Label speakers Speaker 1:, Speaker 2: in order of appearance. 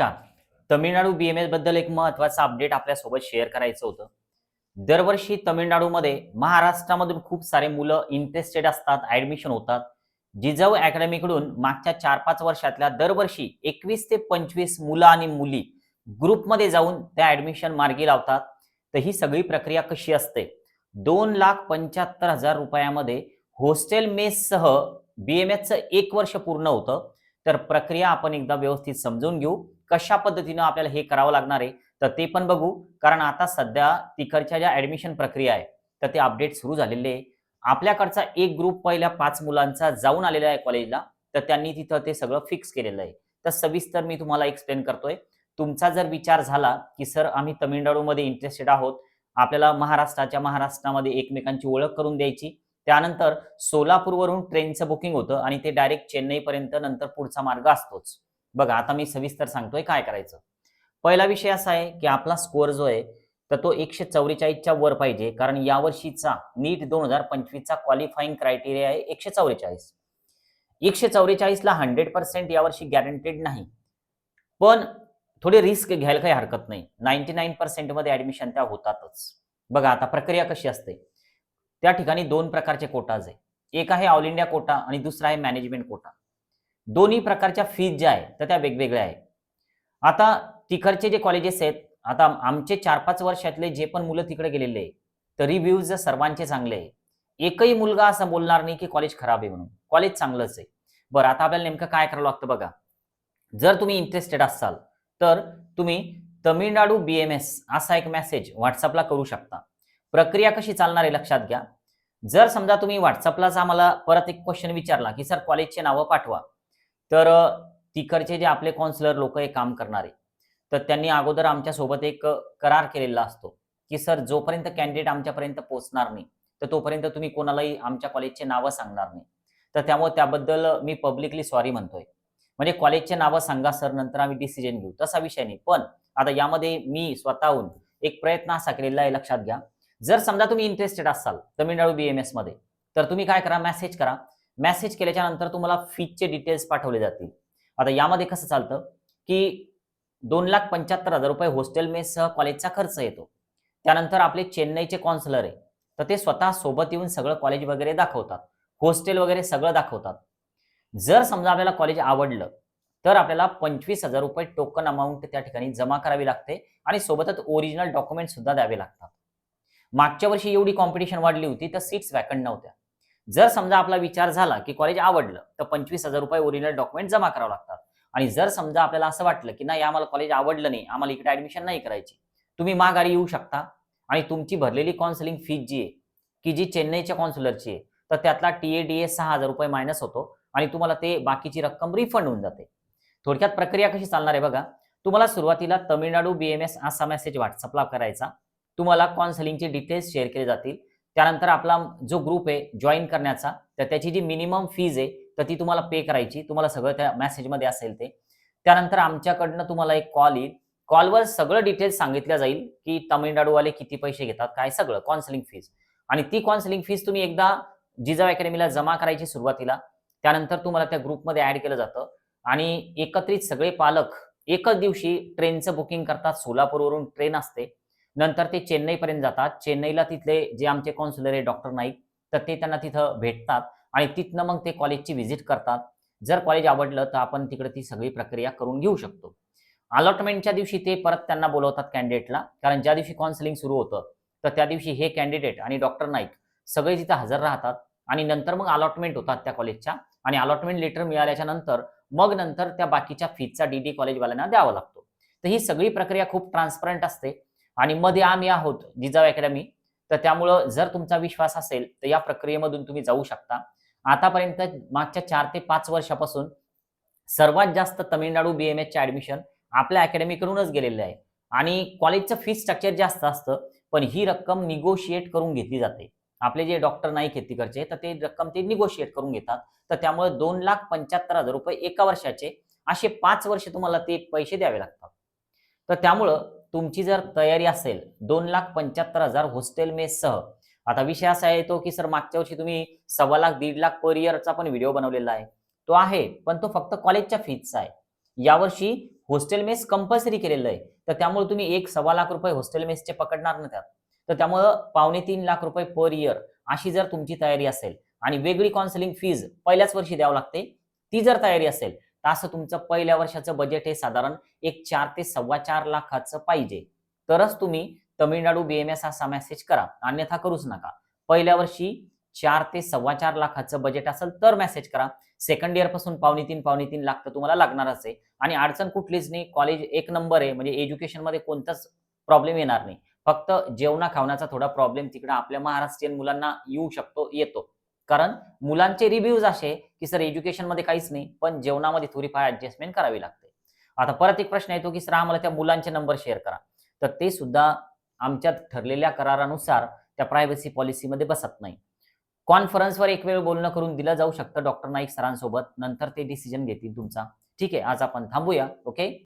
Speaker 1: नमस्कार Tamil Nadu B M एसबद्दल एक महत्वाचं अपडेट आपल्यासोबत शेअर करायचं होतं. दरवर्षी तमिळनाडूमध्ये महाराष्ट्रामधून खूप सारे मुलं इंटरेस्टेड असतात ऍडमिशन होतात. जिजाऊ अकॅडमीकडून मागच्या चार पाच वर्षातल्या दरवर्षी एकवीस ते पंचवीस मुलं आणि मुली ग्रुपमध्ये जाऊन त्या ऍडमिशन मार्गी लावतात. तर ही सगळी प्रक्रिया कशी असते? दोन लाख पंच्याहत्तर हजार रुपयामध्ये हॉस्टेल मेससह बी एम एसचं एक वर्ष पूर्ण होतं. तर प्रक्रिया आपण एकदा व्यवस्थित समजून घेऊ. कशा पद्धतीनं आपल्याला हे करावं लागणार आहे तर ते पण बघू. कारण आता सध्या तिकडच्या ज्या ऍडमिशन प्रक्रिया आहे तर ते अपडेट सुरू झालेले आहे. आपल्याकडचा एक ग्रुप पहिल्या पाच मुलांचा जाऊन आलेला आहे कॉलेजला तर त्यांनी तिथं ते सगळं फिक्स केलेलं आहे. तर सविस्तर मी तुम्हाला एक्सप्लेन करतोय. तुमचा जर विचार झाला की सर आम्ही तमिळनाडूमध्ये इंटरेस्टेड आहोत. आपल्याला महाराष्ट्राच्या महाराष्ट्रामध्ये एकमेकांची ओळख करून द्यायची. त्यानंतर सोलापूरवरून ट्रेनचं बुकिंग होतं आणि ते डायरेक्ट चेन्नईपर्यंत नंतर पुढचा मार्ग असतोच. बघा आता मी सविस्तर सांगतोय काय करायचं. पहिला विषय असा आहे की आपला स्कोअर जो आहे तर तो एकशे चौवेचाळीसच्या वर पाहिजे. कारण यावर्षीचा नीट दोन हजार पंचवीसचा क्वालिफाईंग क्रायटेरिया आहे एकशे चौवेचाळीस एकशे चौवेचाळीसला हंड्रेड पर्सेंट यावर्षी गॅरंटेड नाही. पण थोडी रिस्क घ्यायला काही हरकत नाही. नाईन्टी नाईन पर्सेंटमध्ये ऍडमिशन त्या होतातच. बघा आता प्रक्रिया कशी असते. त्या ठिकाणी दोन प्रकारचे कोटाज आहे. एक आहे ऑल इंडिया कोटा आणि दुसरा आहे मॅनेजमेंट कोटा दोन्ही प्रकारच्या फीज ज्या आहेत तर त्या वेगवेगळ्या आहेत. आता तिकडचे जे कॉलेजेस आहेत आता आमचे चार पाच वर्षातले जे पण मुलं तिकडे गेलेले आहे तर रिव्ह्यूज सर्वांचे चांगले आहे एकही मुलगा असं बोलणार नाही की कॉलेज खराब आहे म्हणून. कॉलेज चांगलंच आहे. बरं आता आपल्याला नेमकं काय करावं लागतं बघा. जर तुम्ही इंटरेस्टेड असाल तर तुम्ही तमिळनाडू बी एम एस असा एक मेसेज व्हॉट्सअपला करू शकता. प्रक्रिया कशी चालणार आहे लक्षात घ्या. जर समजा तुम्ही व्हॉट्सअपलाच आम्हाला परत एक क्वेश्चन विचारला की सर कॉलेजचे नावं पाठवा. तर तिकडचे जे आपले काउन्सिलर लोक हे काम करणारे तर त्यांनी अगोदर आमच्यासोबत एक करार केलेला असतो की सर जोपर्यंत कॅन्डिडेट आमच्यापर्यंत पोहोचणार नाही तर तोपर्यंत तुम्ही कोणालाही आमच्या कॉलेजचे नावं सांगणार नाही. तर त्यामुळे त्याबद्दल मी पब्लिकली सॉरी म्हणतोय. म्हणजे कॉलेजचे नावं सांगा सर नंतर आम्ही डिसिजन घेऊ तसा विषय नाही. पण आता यामध्ये मी स्वतःहून एक प्रयत्न असा केलेला आहे लक्षात घ्या. जर समजा तुम्ही इंटरेस्टेड असाल तमिळनाडू बी एम एसमध्ये तर तुम्ही काय करा मेसेज करा. मेसेज केल्याच्यानंतर तुम्हाला फीजचे डिटेल्स पाठवले जातील. आता यामध्ये कसं चालतं की दोन लाख पंच्याहत्तर हजार रुपये हॉस्टेल मेससह कॉलेजचा खर्च येतो. त्यानंतर आपले चेन्नईचे कॉन्सलर आहे. तर ते स्वतः सोबत येऊन सगळं कॉलेज वगैरे दाखवतात. हॉस्टेल वगैरे सगळं दाखवतात. जर समजा आपल्याला कॉलेज आवडलं तर आपल्याला पंचवीस हजार रुपये टोकन अमाऊंट त्या ठिकाणी जमा करावी लागते आणि सोबतच ओरिजिनल डॉक्युमेंट सुद्धा द्यावे लागतात. मागच्या वर्षी एवढी कॉम्पिटिशन वाढली होती तर सीट्स वॅकंट नव्हत्या. जर समजा आपला विचार झाला की कॉलेज आवडलं तर पंचवीस हजार रुपये ओरिजिनल डॉक्युमेंट जमा करावं लागतात. आणि जर समजा आपल्याला असं वाटलं की नाही आम्हाला कॉलेज आवडलं नाही आम्हाला इकडे ऍडमिशन नाही करायची तुम्ही माघारी येऊ शकता. आणि तुमची भरलेली काउन्सिलिंग फीज जी आहे की जी चेन्नईच्या काउन्सिलरची आहे तर त्यातला टी ए डी ए सहा हजार रुपये मायनस होतो आणि तुम्हाला ते बाकीची रक्कम रिफंड होऊन जाते. थोडक्यात प्रक्रिया कशी चालणार आहे बघा. तुम्हाला सुरुवातीला तमिळनाडू बी एम एस असा मेसेज व्हॉट्सअपला करायचा. तुम्हाला काउन्सिलिंगचे डिटेल्स शेअर केले जातील. त्यानंतर आपला जो ग्रुप आहे जॉईन करण्याचा तर त्याची जी मिनिमम फीज आहे तर ती तुम्हाला पे करायची. तुम्हाला सगळं त्या मेसेजमध्ये असेल ते. त्यानंतर आमच्याकडनं तुम्हाला एक कॉल येईल. कॉलवर सगळं डिटेल्स सांगितलं जाईल की तामिळनाडूवाले किती पैसे घेतात काय सगळं काउन्सिलिंग फीज आणि ती काउन्सिलिंग फीज तुम्ही एकदा जिजाव अकॅडमीला जमा करायची सुरुवातीला त्यानंतर तुम्हाला त्या ग्रुपमध्ये ऍड केलं जातं. आणि एकत्रित सगळे पालक एकच दिवशी ट्रेनचं बुकिंग करतात. सोलापूरवरून ट्रेन असते. नंतर ते चेन्नईपर्यंत जातात. चेन्नईला तिथले जे आमचे कॉन्सुलर आहे डॉक्टर नाईक तर ते त्यांना तिथं भेटतात आणि तिथनं मग ते कॉलेजची व्हिजिट करतात. जर कॉलेज आवडलं तर आपण तिकडे ती सगळी प्रक्रिया करून घेऊ शकतो. अलॉटमेंटच्या दिवशी ते परत त्यांना बोलवतात कॅन्डिडेटला कारण ज्या दिवशी काउन्सिलिंग सुरू होतं तर त्या दिवशी हे कॅन्डिडेट आणि डॉक्टर नाईक सगळे तिथं हजर राहतात आणि नंतर मग अलॉटमेंट होतात त्या कॉलेजच्या आणि अलॉटमेंट लेटर मिळाल्याच्या नंतर मग नंतर त्या बाकीच्या फीजचा डी डी कॉलेजवाल्यांना द्यावा लागतो. तर ही सगळी प्रक्रिया खूप ट्रान्सपरंट असते. आणि मध्ये आम्ही आहोत जिजाऊ अकॅडमी तर त्यामुळं जर तुमचा विश्वास असेल तर या प्रक्रियेमधून तुम्ही जाऊ शकता. आतापर्यंत मागच्या चार ते पाच वर्षापासून सर्वात जास्त तमिळनाडू बी एम एसचे ऍडमिशन आपल्या अकॅडमीकडूनच गेलेले आहे. आणि कॉलेजचं फी स्ट्रक्चर जास्त असतं पण ही रक्कम निगोशिएट करून घेतली जाते. आपले जे डॉक्टर नाईक आहेत तिकडचे तर ते रक्कम ते निगोशिएट करून घेतात. तर त्यामुळे दोन लाख पंच्याहत्तर हजार रुपये एका वर्षाचे असे पाच वर्ष तुम्हाला ते पैसे द्यावे लागतात. तर त्यामुळं तुमची जर तयारी असेल दोन लाख पंच्याहत्तर हजार हॉस्टेल मेससह आता विषय असा आहे तो की सर मागच्या वर्षी तुम्ही सव्वा लाख दीड लाख पर इयरचा पण व्हिडिओ बनवलेला आहे. तो आहे पण तो फक्त कॉलेजच्या फीजचा आहे. यावर्षी हॉस्टेल मेस कंपल्सरी केलेलं आहे. तर त्यामुळे तुम्ही एक सव्वा लाख रुपये हॉस्टेल मेसचे पकडणार ना त्यात. तर त्यामुळं पावणे तीन लाख रुपये पर इयर अशी जर तुमची तयारी असेल आणि वेगळी काउन्सिलिंग फीज पहिल्याच वर्षी द्यावं लागते ती जर तयारी असेल तर असं तुमचं पहिल्या वर्षाचं बजेट हे साधारण एक चार ते सव्वा चार लाखाचं पाहिजे. तरच तुम्ही तमिळनाडू बीएमएस असा मेसेज करा. अन्यथा करूच नका. पहिल्या वर्षी चार ते सव्वा चार लाखाचं बजेट असेल तर मेसेज करा. सेकंड इयरपासून पावणे तीन पावणे तीन लाख तर तुम्हाला लागणारच आहे. आणि अडचण कुठलीच नाही. कॉलेज एक नंबर आहे. म्हणजे एज्युकेशनमध्ये कोणताच प्रॉब्लेम येणार नाही. फक्त जेवणा खावण्याचा थोडा प्रॉब्लेम तिकडे आपल्या महाराष्ट्रीयन मुलांना येऊ शकतो येतो. कारण मुलांचे रिव्ह्यूज असे की सर एज्युकेशनमध्ये काहीच नाही पण जेवणामध्ये थोडीफार ऍडजस्टमेंट करावी लागते. आता परत एक प्रश्न येतो की सर आम्हाला त्या मुलांचे नंबर शेअर करा. तर ते सुद्धा आमच्या ठरलेल्या करारानुसार त्या प्रायव्हसी पॉलिसीमध्ये बसत नाही. कॉन्फरन्सवर एक वेळ बोलणं करून दिलं जाऊ शकतं डॉक्टर नाईक सरांसोबत. नंतर ते डिसिजन घेतील तुमचा. ठीक आहे आज आपण थांबूया. ओके